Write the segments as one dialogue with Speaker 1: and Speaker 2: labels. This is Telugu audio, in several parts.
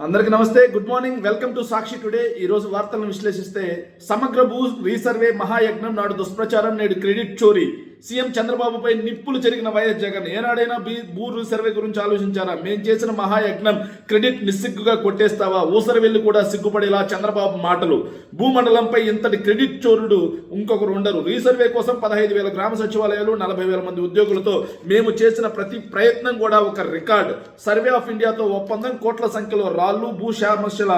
Speaker 1: అందరికీ నమస్తే. Good morning welcome to Sakshi today ఈ రోజు వార్తలను విశ్లేషిస్తే సమగ్ర భూ రీసర్వే మహాయజ్ఞం నాడు దుష్ప్రచారం నేడు క్రెడిట్ చోరీ. సీఎం చంద్రబాబుపై నిప్పులు చెరిగిన వైఎస్ జగన్. ఏనాడైనా బీ భూ రీసర్వే గురించి ఆలోచించారా? మేం చేసిన మహాయజ్ఞం క్రెడిట్ నిస్సిగ్గుగా కొట్టేస్తావా? ఊసరవెల్లి కూడా సిగ్గుపడేలా చంద్రబాబు మాటలు. భూమండలంపై ఇంతటి క్రెడిట్ చోరుడు ఇంకొకరు ఉండరు. రీసర్వే కోసం పదహైదు వేల గ్రామ సచివాలయాలు నలభై వేల మంది ఉద్యోగులతో మేము చేసిన ప్రతి ప్రయత్నం కూడా ఒక రికార్డ్. సర్వే ఆఫ్ ఇండియాతో ఒప్పందం కోట్ల సంఖ్యలో రాళ్ళు భూ సమస్యల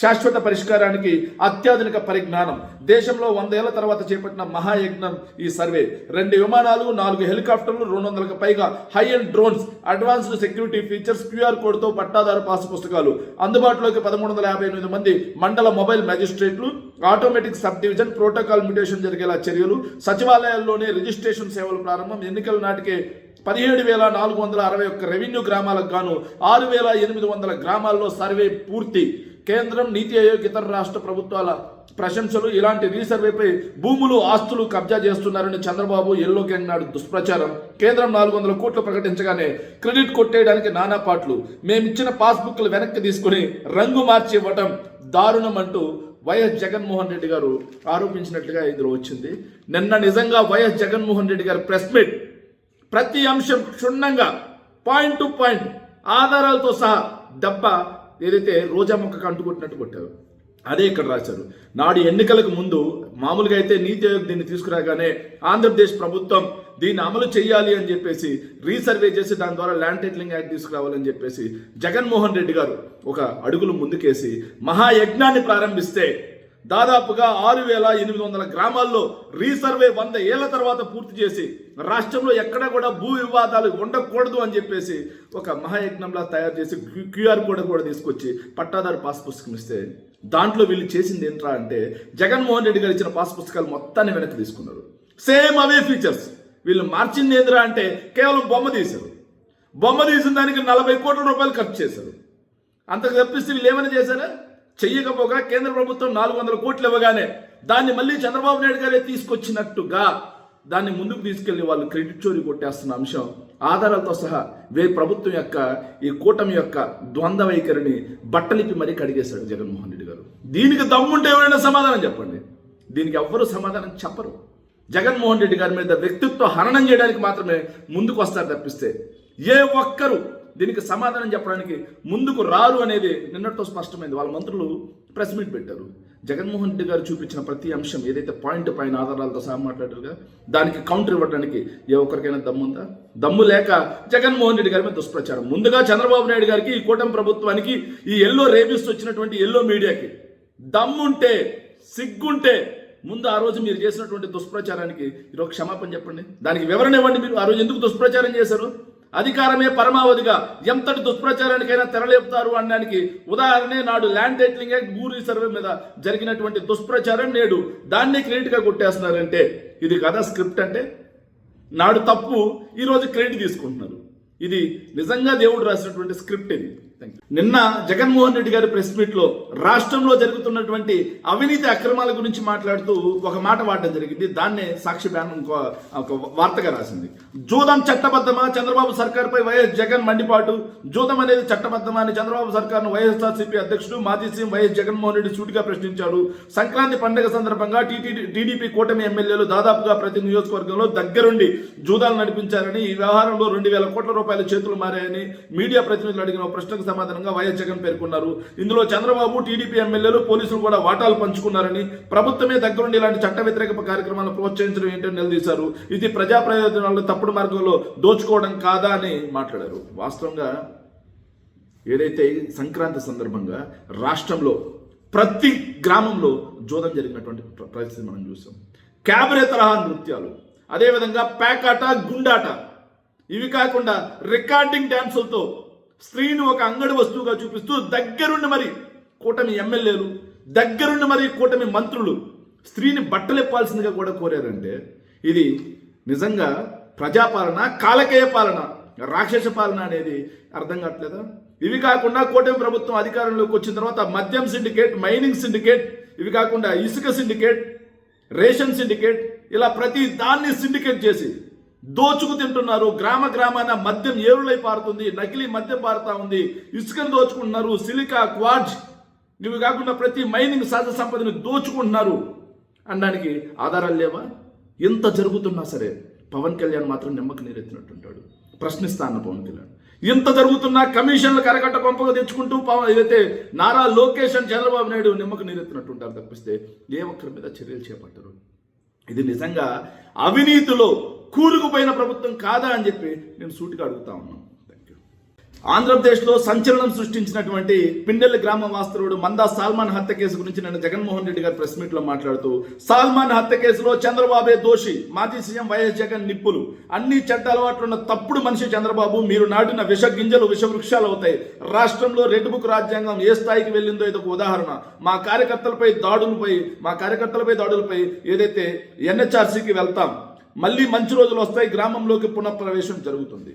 Speaker 1: శాశ్వత పరిష్కారానికి అత్యాధునిక పరిజ్ఞానం. దేశంలో వందేళ్ళ తర్వాత చేపట్టిన మహాయజ్ఞం ఈ సర్వే. రెండు విమానాలు నాలుగు హెలికాప్టర్లు రెండు వందలకు పైగా high and drones advanced security features QR కోడ్తో పట్టాదారు పాస్ పుస్తకాలు. అందుబాటులోకి పదమూడు వందల యాభై ఎనిమిది మంది మండల mobile మ్యాజిస్ట్రేట్లు automatic sub division protocol mutation జరిగేలా చర్యలు సచివాలయాల్లోనే రిజిస్ట్రేషన్ సేవలు ప్రారంభం. ఎన్నికల నాటికే పదిహేడు వేల నాలుగు వందల అరవై ఒక్క రెవెన్యూ గ్రామాలకు గాను ఆరు వేల ఎనిమిది వందల గ్రామాల్లో సర్వే పూర్తి. కేంద్రం నీతి ఆయోగ్ ఇతర రాష్ట్ర ప్రభుత్వాల ప్రశంసలు ఇలాంటి రీసర్వేపై భూములు ఆస్తులు కబ్జా చేస్తున్నారని చంద్రబాబు ఎల్లో గ్యాంగ్ నాడు దుష్ప్రచారం. కేంద్రం నాలుగు వందల కోట్లు ప్రకటించగానే క్రెడిట్ కొట్టేయడానికి నానా పాట్లు. మేమిచ్చిన పాస్బుక్లు వెనక్కి తీసుకుని రంగు మార్చి ఇవ్వటం దారుణం అంటూ వైఎస్ జగన్మోహన్ రెడ్డి గారు ఆరోపించినట్లుగా ఇందులో వచ్చింది. నిన్న నిజంగా వైఎస్ జగన్మోహన్ రెడ్డి గారు ప్రెస్ మీట్ ప్రతి అంశం క్షుణ్ణంగా పాయింట్ టు పాయింట్ ఆధారాలతో సహా దెబ్బ ఏదైతే రోజా మొక్కకు అంటుకొట్టినట్టు కొట్టారు అదే ఇక్కడ రాశారు. నాడు ఎన్నికలకు ముందు మామూలుగా అయితే నీతి ఆయోగ్ దీన్ని తీసుకురాగానే ఆంధ్రప్రదేశ్ ప్రభుత్వం దీన్ని అమలు చేయాలి అని చెప్పేసి రీసర్వే చేసి దాని ద్వారా ల్యాండ్ టైటిలింగ్ యాక్ట్ తీసుకురావాలని చెప్పేసి జగన్మోహన్ రెడ్డి గారు ఒక అడుగులు ముందుకేసి మహాయజ్ఞాన్ని ప్రారంభిస్తే దాదాపుగా ఆరు వేల ఎనిమిది వందల గ్రామాల్లో రీసర్వే వంద ఏళ్ళ తర్వాత పూర్తి చేసి రాష్ట్రంలో ఎక్కడ కూడా భూ వివాదాలు ఉండకూడదు అని చెప్పేసి ఒక మహాయజ్ఞంలా తయారు చేసి క్యూఆర్ కోడ్ కూడా తీసుకొచ్చి పట్టాదారు పాస్ పుస్తకం ఇస్తే దాంట్లో వీళ్ళు చేసింది ఏంట్రా అంటే జగన్మోహన్ రెడ్డి గారు ఇచ్చిన పాస్ పుస్తకాలు మొత్తాన్ని వెనక్కి తీసుకున్నారు. సేమ్ అవే ఫీచర్స్ వీళ్ళు మార్చింది ఏంద్రా అంటే కేవలం బొమ్మ తీశారు. బొమ్మ తీసిన దానికి నలభై కోట్ల రూపాయలు ఖర్చు చేశారు. అంతకు తప్పిస్తే వీళ్ళు ఏమైనా చేశారా? చెయ్యకపోగా కేంద్ర ప్రభుత్వం నాలుగు వందల కోట్లు ఇవ్వగానే దాన్ని మళ్ళీ చంద్రబాబు నాయుడు గారే తీసుకొచ్చినట్టుగా దాన్ని ముందుకు తీసుకెళ్ళి వాళ్ళు క్రెడిట్ చోరీ కొట్టేస్తున్న అంశం ఆధారాలతో సహా వే ప్రభుత్వం యొక్క ఈ కూటమి యొక్క ద్వంద్వ వైఖరిని బట్టలిపి మరీ కడిగేశాడు జగన్మోహన్ రెడ్డి గారు. దీనికి దమ్ముంటే ఎవరైనా సమాధానం చెప్పండి. దీనికి ఎవ్వరూ సమాధానం చెప్పరు. జగన్మోహన్ రెడ్డి గారి మీద వ్యక్తిత్వ హననం చేయడానికి మాత్రమే ముందుకు వస్తారు తప్పిస్తే ఏ ఒక్కరు దీనికి సమాధానం చెప్పడానికి ముందుకు రారు అనేది నిన్నటితో స్పష్టమైంది. వాళ్ళ మంత్రులు ప్రెస్ మీట్ పెట్టారు. జగన్మోహన్ రెడ్డి గారు చూపించిన ప్రతి అంశం ఏదైతే పాయింట్ పైన ఆధారాలతో సహా మాట్లాడారుగా దానికి కౌంటర్ ఇవ్వడానికి ఏ ఒక్కరికైనా దమ్ముందా? దమ్ము లేక జగన్మోహన్ రెడ్డి గారి మీద దుష్ప్రచారం. ముందుగా చంద్రబాబు నాయుడు గారికి ఈ కూటమి ప్రభుత్వానికి ఈ ఎల్లో రేపిస్తూ వచ్చినటువంటి ఎల్లో మీడియాకి దమ్ముంటే సిగ్గుంటే ముందు ఆ రోజు మీరు చేసినటువంటి దుష్ప్రచారానికి ఈరోజు క్షమాపణ చెప్పండి. దానికి వివరణ ఇవ్వండి మీరు. ఆ రోజు ఎందుకు దుష్ప్రచారం చేశారు? అధికారమే పరమావధిగా ఎంతటి దుష్ప్రచారానికైనా తెరలేపుతారు అనడానికి ఉదాహరణే నాడు ల్యాండ్ టైటిలింగ్ యాక్ట్ భూ సర్వే మీద జరిగినటువంటి దుష్ప్రచారం నేడు దాన్ని క్రెడిట్గా కొట్టేస్తున్నారంటే ఇది కదా స్క్రిప్ట్ అంటే? నాడు తప్పు ఈరోజు క్రెడిట్ తీసుకుంటున్నారు. ఇది నిజంగా దేవుడు రాసినటువంటి స్క్రిప్ట్ ఇది. నిన్న జగన్మోహన్ రెడ్డి గారి ప్రెస్ మీట్లో రాష్ట్రంలో జరుగుతున్నటువంటి అవినీతి అక్రమాల గురించి మాట్లాడుతూ ఒక మాట వాడడం జరిగింది. దాన్నే సాక్షి బ్యాన్ ఒక వార్తగా రాసింది. జూదం చట్టబద్ధమా? చంద్రబాబు సర్కార్పై వైఎస్ జగన్ మండిపాటు. జూదం అనేది చట్టబద్ధమా అని చంద్రబాబు సర్కార్ను వైఎస్ఆర్సీపీ అధ్యక్షుడు మాజీ సీఎం వైఎస్ జగన్మోహన్ రెడ్డి సూటిగా ప్రశ్నించారు సంక్రాంతి పండుగ సందర్భంగా టీటీడీ టీడీపీ కూటమి ఎమ్మెల్యేలు దాదాపుగా ప్రతి నియోజకవర్గంలో దగ్గరుండి జూదాలు నడిపించారని ఈ వ్యవహారంలో రెండు వేల కోట్ల రూపాయల చేతులు మారాయని మీడియా ప్రతినిధులు అడిగిన ప్రశ్నకు సమాధానంగా వైఎస్ జగన్ పేర్కొన్నారు. ఇందులో చంద్రబాబు టీడీపీ ఎమ్మెల్యేలు పోలీసులు కూడా వాటాలు పంచుకున్నారని ప్రభుత్వమే దగ్గరుండి ఇలాంటి చట్ట వ్యతిరేక కార్యక్రమాలను ప్రోత్సహించడం ఏంటని నిలదీశారు. ఇది ప్రజా ప్రయోజనాలను తప్పుడు మార్గంలో దోచుకోవడం కాదా అని మాట్లాడారు. వాస్తవంగా ఏదైతే సంక్రాంతి సందర్భంగా రాష్ట్రంలో ప్రతి గ్రామంలో జోదం జరిగినటువంటి ప్ర- పరిస్థితి మనం చూసాం. క్యాబరే తరహా నృత్యాలు. అదేవిధంగా ప్యాకాట గుండాట. ఇవి కాకుండా రికార్డింగ్ డ్యాన్సులతో స్త్రీని ఒక అంగడి వస్తువుగా చూపిస్తూ దగ్గరుండి మరి కూటమి ఎమ్మెల్యేలు దగ్గరుండి మరి కూటమి మంత్రులు స్త్రీని బట్టలెప్పాల్సిందిగా కూడా కోరారంటే ఇది నిజంగా ప్రజాపాలన కాలకేయ పాలన రాక్షస పాలన అనేది అర్థం కావట్లేదా? ఇవి కాకుండా కూటమి ప్రభుత్వం అధికారంలోకి వచ్చిన తర్వాత మద్యం సిండికేట్ మైనింగ్ సిండికేట్ ఇవి కాకుండా ఇసుక సిండికేట్ రేషన్ సిండికేట్ ఇలా ప్రతి దాన్ని సిండికేట్ చేసి దోచుకు తింటున్నారు. గ్రామ గ్రామాన మద్యం ఏరులై పారుతుంది. నకిలీ మద్యం పారుతా ఉంది. ఇసుకను దోచుకుంటున్నారు. సిలికా క్వాడ్జ్ ఇవి కాకుండా ప్రతి మైనింగ్ సహజ సంపదను దోచుకుంటున్నారు. అనడానికి ఆధారాలు లేవా? ఎంత జరుగుతున్నా సరే పవన్ కళ్యాణ్ మాత్రం నిమ్మకు నీరెత్తినట్టుంటాడు. ప్రశ్నిస్తా అన్న పవన్ కళ్యాణ్. ఇంత జరుగుతున్నా కమిషన్లు కరగట్ట పంపగా తెచ్చుకుంటూ పవన్ ఏదైతే నారా లోకేష్ అని చంద్రబాబు నాయుడు నిమ్మకు నీరెత్తినట్టుంటారు తప్పిస్తే ఏ ఒక్కరి మీద చర్యలు చేపట్టరు. ఇది నిజంగా అవినీతిలో కూరుకుపోయిన ప్రభుత్వం కాదా అని చెప్పి నేను సూటిగా అడుగుతా ఉన్నాను ఆంధ్రప్రదేశ్లో సంచలనం సృష్టించినటువంటి పిండెల్లి గ్రామ వాస్తవుడు మందా సాల్మాన్ హత్య కేసు గురించి నిన్న జగన్మోహన్ రెడ్డి గారు ప్రెస్ మీట్లో మాట్లాడుతూ సాల్మాన్ హత్య కేసులో చంద్రబాబే దోషి మాజీ సీఎం వైఎస్ జగన్ నిప్పులు. అన్ని చట్ట అలవాట్లున్న తప్పుడు మనిషి చంద్రబాబు మీరు నాటిన విష గింజలు విష వృక్షాలు అవుతాయి. రాష్ట్రంలో రెడ్ బుక్ రాజ్యాంగం ఏ స్థాయికి వెళ్ళిందో ఇది ఒక ఉదాహరణ. మా కార్యకర్తలపై దాడులపై మా కార్యకర్తలపై దాడులపై ఏదైతే ఎన్హెచ్ఆర్సీకి వెళ్తాం మళ్ళీ మంచి రోజులు వస్తాయి. గ్రామంలోకి పునఃప్రవేశం జరుగుతుంది.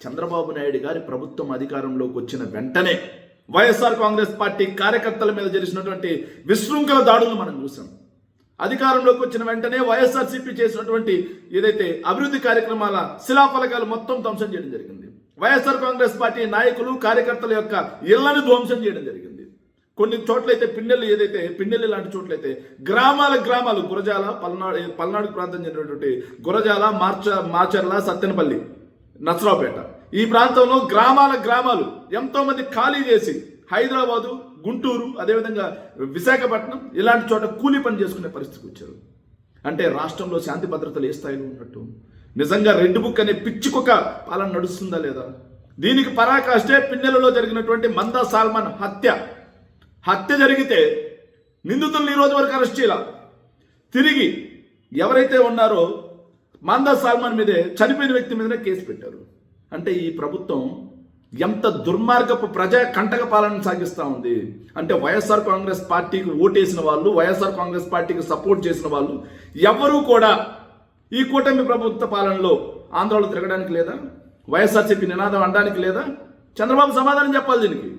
Speaker 1: చంద్రబాబు నాయుడు గారి ప్రభుత్వం అధికారంలోకి వచ్చిన వెంటనే వైఎస్ఆర్ కాంగ్రెస్ పార్టీ కార్యకర్తల మీద జరిగినటువంటి విశృంఖల దాడులు మనం చూసాం అధికారంలోకి వచ్చిన వెంటనే వైఎస్ఆర్సీపీ చేసినటువంటి ఏదైతే అభివృద్ధి కార్యక్రమాల శిలాఫలకాలు మొత్తం ధ్వంసం చేయడం జరిగింది. వైఎస్ఆర్ కాంగ్రెస్ పార్టీ నాయకులు కార్యకర్తల యొక్క ఇళ్ళను ధ్వంసం చేయడం జరిగింది. కొన్ని చోట్లయితే పిన్నెలు ఏదైతే పిన్నెలు లాంటి చోట్లయితే గ్రామాల గ్రామాలు గురజాల పల్నాడు పల్నాడు ప్రాంతం చెందినటువంటి గురజాల మార్చ మాచర్ల సత్తెనపల్లి నసరావుపేట ఈ ప్రాంతంలో గ్రామాల గ్రామాలు ఎంతోమంది ఖాళీ చేసి హైదరాబాదు గుంటూరు అదేవిధంగా విశాఖపట్నం ఇలాంటి చోట కూలీ పని చేసుకునే పరిస్థితికి వచ్చారు. అంటే రాష్ట్రంలో శాంతి భద్రతలు ఏ స్థాయిలో ఉన్నట్టు? నిజంగా రెడ్ బుక్ అనే పిచ్చికొక పాలన నడుస్తుందా లేదా? దీనికి పరాకాష్టే పిన్నెలలో జరిగినటువంటి మందా సాల్మాన్ హత్య. హత్య జరిగితే నిందితులను ఈ రోజు వరకు అరెస్ట్ చేయాల. తిరిగి ఎవరైతే ఉన్నారో మందా సాల్మాన్ మీదే చనిపోయిన వ్యక్తి మీదనే కేసు పెట్టారు. అంటే ఈ ప్రభుత్వం ఎంత దుర్మార్గపు ప్రజా కంటక పాలన సాగిస్తూ ఉంది. అంటే వైఎస్ఆర్ కాంగ్రెస్ పార్టీకి ఓటేసిన వాళ్ళు వైఎస్ఆర్ కాంగ్రెస్ పార్టీకి సపోర్ట్ చేసిన వాళ్ళు ఎవరూ కూడా ఈ కూటమి ప్రభుత్వ పాలనలో ఆంధ్రలో తిరగడానికి లేదా వైఎస్ఆర్సీపీ నినాదం అనడానికి లేదా చంద్రబాబు సమాధానం చెప్పాలి దీనికి.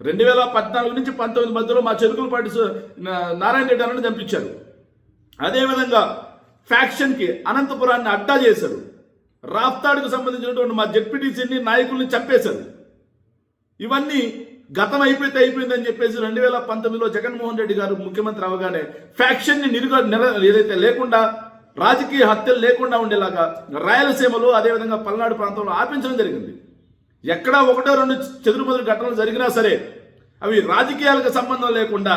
Speaker 1: రెండు వేల పద్నాలుగు నుంచి పంతొమ్మిది మధ్యలో మా చెరుకులపాటి సు- నారాయణ రెడ్డి అన్నను చంపించారు. అదేవిధంగా ఫ్యాక్షన్కి అనంతపురాన్ని అడ్డా చేశారు. రాఫ్తాడుకు సంబంధించినటువంటి మా జెడ్పీటీసీని నాయకుల్ని చంపేశారు. ఇవన్నీ గతం అయిపోతే అయిపోయిందని చెప్పేసి రెండు వేల పంతొమ్మిదిలో జగన్మోహన్ రెడ్డి గారు ముఖ్యమంత్రి అవగానే ఫ్యాక్షన్ని నిరుగ ఏదైతే లేకుండా రాజకీయ హత్యలు లేకుండా ఉండేలాగా రాయలసీమలో అదేవిధంగా పల్నాడు ప్రాంతంలో ఆపించడం జరిగింది. ఎక్కడా ఒకటో రెండు చెదురుమదురు ఘటనలు జరిగినా సరే అవి రాజకీయాలకు సంబంధం లేకుండా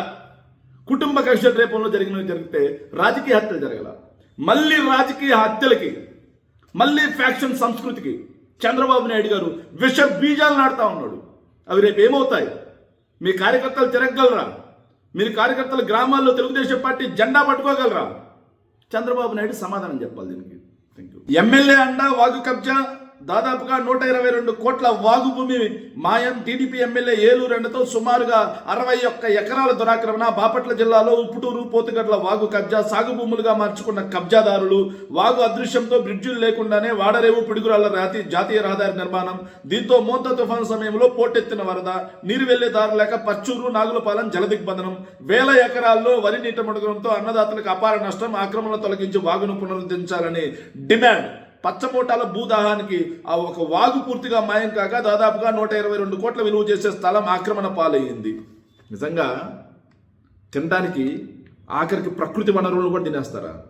Speaker 1: కుటుంబ కక్ష రేపంలో జరిగినవి జరిగితే రాజకీయ హత్యలు జరగల. మళ్ళీ రాజకీయ హత్యలకి మళ్ళీ ఫ్యాక్షన్ సంస్కృతికి చంద్రబాబు నాయుడు గారు విష బీజాలు నాడుతా ఉన్నాడు. అవి రేపు ఏమవుతాయి? మీ కార్యకర్తలు తిరగగలరా? మీరు కార్యకర్తలు గ్రామాల్లో తెలుగుదేశం పార్టీ జెండా పట్టుకోగలరా? చంద్రబాబు నాయుడు సమాధానం చెప్పాలి దీనికి. థ్యాంక్ యూ ఎమ్మెల్యే అండా వాగు కబ్జా దాదాపుగా నూట ఇరవై రెండు కోట్ల వాగు భూమి మాయం టీడీపీ ఎమ్మెల్యే ఏలూరెండతో సుమారుగా అరవై ఒక్క ఎకరాల దురాక్రమణ బాపట్ల జిల్లాలో ఉప్పుటూరు పోతుగడ్ల వాగు కబ్జా సాగు భూములుగా మార్చుకున్న కబ్జాదారులు. వాగు అదృశ్యంతో బ్రిడ్జులు లేకుండానే వాడరేవు పిడుగురాళ్ళ రాతి జాతీయ రహదారి నిర్మాణం దీంతో మోంత తుఫాను సమయంలో పోటెత్తిన వరద నీరు వెళ్ళే దారి లేక పచ్చూరు నాగులపాలెం జలదిగ్బంధనం. వేల ఎకరాల్లో వరి నీట ముడగడంతో అన్నదాతలకు అపార నష్టం ఆక్రమణ తొలగించి వాగును పునరుద్ధరించాలని డిమాండ్. పచ్చమూటాల భూదాహానికి ఆ ఒక వాగు పూర్తిగా మాయం కాక దాదాపుగా నూట ఇరవై రెండు కోట్ల విలువ చేసే స్థలం ఆక్రమణ పాలయ్యింది. నిజంగా తినడానికి ఆఖరికి ప్రకృతి వనరులను కూడా తినేస్తారా?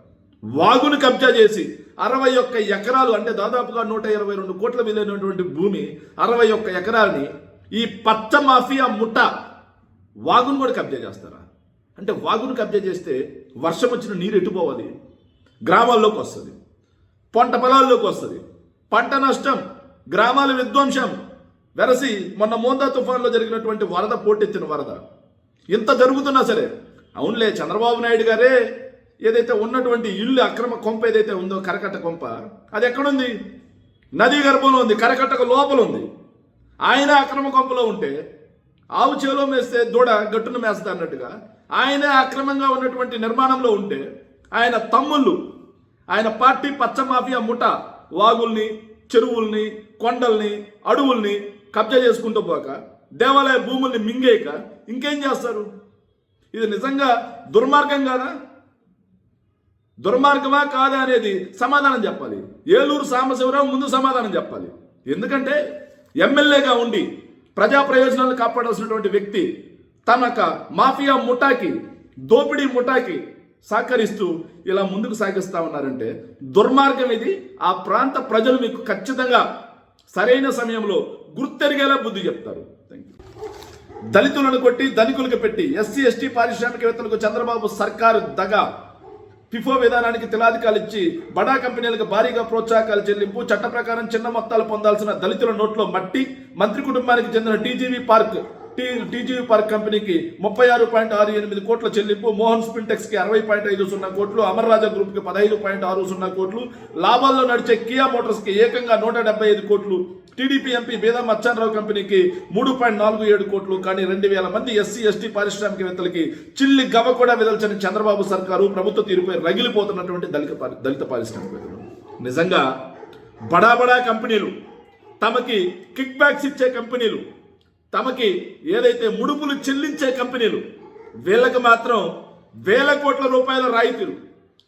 Speaker 1: వాగును కబ్జా చేసి అరవై ఒక్క ఎకరాలు అంటే దాదాపుగా నూట ఇరవై రెండు కోట్ల విలువైనటువంటి భూమి అరవై ఒక్క ఎకరాలని ఈ పచ్చ మాఫియా ముఠ వాగును కూడా కబ్జా చేస్తారా? అంటే వాగును కబ్జా చేస్తే వర్షం వచ్చిన నీరు ఎటుపోవాలి? గ్రామాల్లోకి వస్తుంది. పంట పొలాల్లోకి వస్తుంది. పంట నష్టం గ్రామాల విధ్వంసం. వెరసి మొన్న మోందా తుఫాన్లో జరిగినటువంటి వరద పోటెత్తిన వరద. ఇంత జరుగుతున్నా సరే అవునులే చంద్రబాబు నాయుడు గారే ఏదైతే ఉన్నటువంటి ఇల్లు అక్రమ కొంప ఏదైతే ఉందో కరకట్ట కొంప అది ఎక్కడుంది? నదీ గర్భంలో ఉంది కరకట్టకు లోపల ఉంది. ఆయన అక్రమ కొంపలో ఉంటే ఆవు చేలో మేస్తే దూడ గట్టును మేస్తా అన్నట్టుగా ఆయన అక్రమంగా ఉన్నటువంటి నిర్మాణంలో ఉంటే ఆయన తమ్ముళ్ళు ఆయన పార్టీ పచ్చ మాఫియా ముఠ వాగుల్ని చెరువుల్ని కొండల్ని అడవుల్ని కబ్జా చేసుకుంటూ పోక దేవాలయ భూముల్ని మింగేయక ఇంకేం చేస్తారు? ఇది నిజంగా దుర్మార్గం కాదా? దుర్మార్గమా కాదా అనేది సమాధానం చెప్పాలి. ఏలూరు సాంబశివరావు ముందు సమాధానం చెప్పాలి. ఎందుకంటే ఎమ్మెల్యేగా ఉండి ప్రజా ప్రయోజనాలు కాపాడాల్సినటువంటి వ్యక్తి తనక మాఫియా ముఠాకి దోపిడీ ముఠాకి సహకరిస్తూ ఇలా ముందుకు సాగిస్తా ఉన్నారంటే దుర్మార్గం ఇది. ఆ ప్రాంత ప్రజలు మీకు ఖచ్చితంగా సరైన సమయంలో గుర్తెరిగేలా బుద్ధి చెప్తారు. దళితులను కొట్టి ధనికులకు పెట్టి ఎస్సీ ఎస్టీ పారిశ్రామికవేత్తలకు చంద్రబాబు సర్కారు దగ. ఫిఫో విధానానికి తిలాధికాలు ఇచ్చి బడా కంపెనీలకు భారీగా ప్రోత్సాహకాలు చెల్లింపు చట్ట ప్రకారం చిన్న మొత్తాలు పొందాల్సిన దళితుల నోట్లో మట్టి మంత్రి కుటుంబానికి చెందిన TGV park. T TGV park కంపెనీకి ముప్పై ఆరు పాయింట్ ఆరు ఎనిమిది కోట్ల చెల్లింపు మోహన్ స్పిన్టెక్స్కి అరవై పాయింట్ ఐదు సున్నా కోట్లు అమర్ రాజా గ్రూప్కి పదహైదు పాయింట్ ఆరు సున్నా కోట్లు లాభాల్లో నడిచే కియా మోటార్స్కి ఏకంగా నూట డెబ్బై ఐదు కోట్లు టీడీపీ ఎంపీ బేదా మచ్చానరావు కంపెనీకి మూడు పాయింట్ నాలుగు ఏడు కోట్లు కానీ రెండు వేల మంది ఎస్సీ ఎస్టీ పారిశ్రామికవేత్తలకి చిల్లి గవ కూడా విదల్చని చంద్రబాబు సర్కారు ప్రభుత్వ తీరుపై రగిలిపోతున్నటువంటి దళిత దళిత పారిశ్రామికవేత్తలు. నిజంగా బడా బడా కంపెనీలు తమకి కిక్ బ్యాక్స్ ఇచ్చే కంపెనీలు తమకి ఏదైతే ముడుపులు చెల్లించే కంపెనీలు వీళ్ళకి మాత్రం వేల కోట్ల రూపాయల రాయితీలు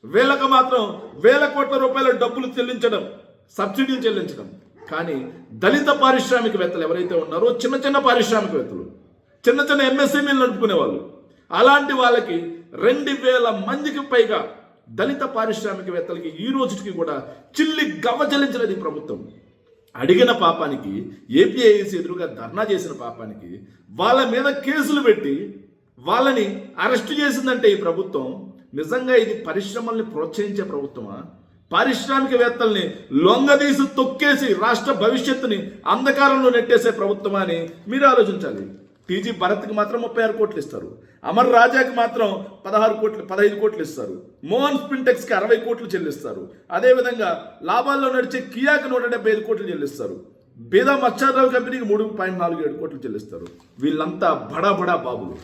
Speaker 1: వీళ్ళకి మాత్రం వేల కోట్ల రూపాయల డబ్బులు చెల్లించడం సబ్సిడీలు చెల్లించడం. కానీ దళిత పారిశ్రామికవేత్తలు ఎవరైతే ఉన్నారో చిన్న చిన్న పారిశ్రామికవేత్తలు చిన్న చిన్న ఎంఎస్ఎంఈలు నడుపుకునే వాళ్ళు అలాంటి వాళ్ళకి రెండు వేల మందికి పైగా దళిత పారిశ్రామికవేత్తలకి ఈ రోజుకి కూడా చిల్లి గవ్వ చెల్లించినది ప్రభుత్వం. అడిగిన పాపానికి ఏపీఐసి ఎదురుగా ధర్నా చేసిన పాపానికి వాళ్ళ మీద కేసులు పెట్టి వాళ్ళని అరెస్ట్ చేసిందంటే ఈ ప్రభుత్వం నిజంగా ఇది పరిశ్రమల్ని ప్రోత్సహించే ప్రభుత్వమా? పారిశ్రామికవేత్తల్ని లొంగదీసి తొక్కేసి రాష్ట్ర భవిష్యత్తుని అంధకారంలో నెట్టేసే ప్రభుత్వమా అని మీరు ఆలోచించాలి. టీజీ భరత్కి మాత్రం ముప్పై ఆరు కోట్లు ఇస్తారు. అమర్ రాజాకి మాత్రం పదహారు కోట్లు పదహైదు కోట్లు ఇస్తారు. మోహన్ స్పింటెక్స్కి అరవై కోట్లు చెల్లిస్తారు. అదేవిధంగా లాభాల్లో నడిచే కియాకి నూట డెబ్బై ఐదు కోట్లు చెల్లిస్తారు. బేదా మత్స్యారావు కంపెనీకి మూడు పాయింట్ నాలుగు ఏడు కోట్లు చెల్లిస్తారు. వీళ్ళంతా బడా బడా బాబులు.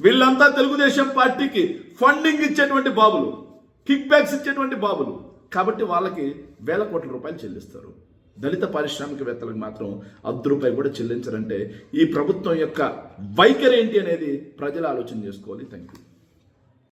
Speaker 1: వీళ్ళంతా తెలుగుదేశం పార్టీకి ఫండింగ్ ఇచ్చేటువంటి బాబులు. కిక్ బ్యాక్స్ ఇచ్చేటువంటి బాబులు. కాబట్టి వాళ్ళకి వేల కోట్ల రూపాయలు చెల్లిస్తారు. దళిత పారిశ్రామికవేత్తలకు మాత్రం అర్ధ రూపాయి కూడా చెల్లించరంటే ఈ ప్రభుత్వం యొక్క వైఖరి ఏంటి అనేది ప్రజలు ఆలోచన చేసుకోవాలి. Thank you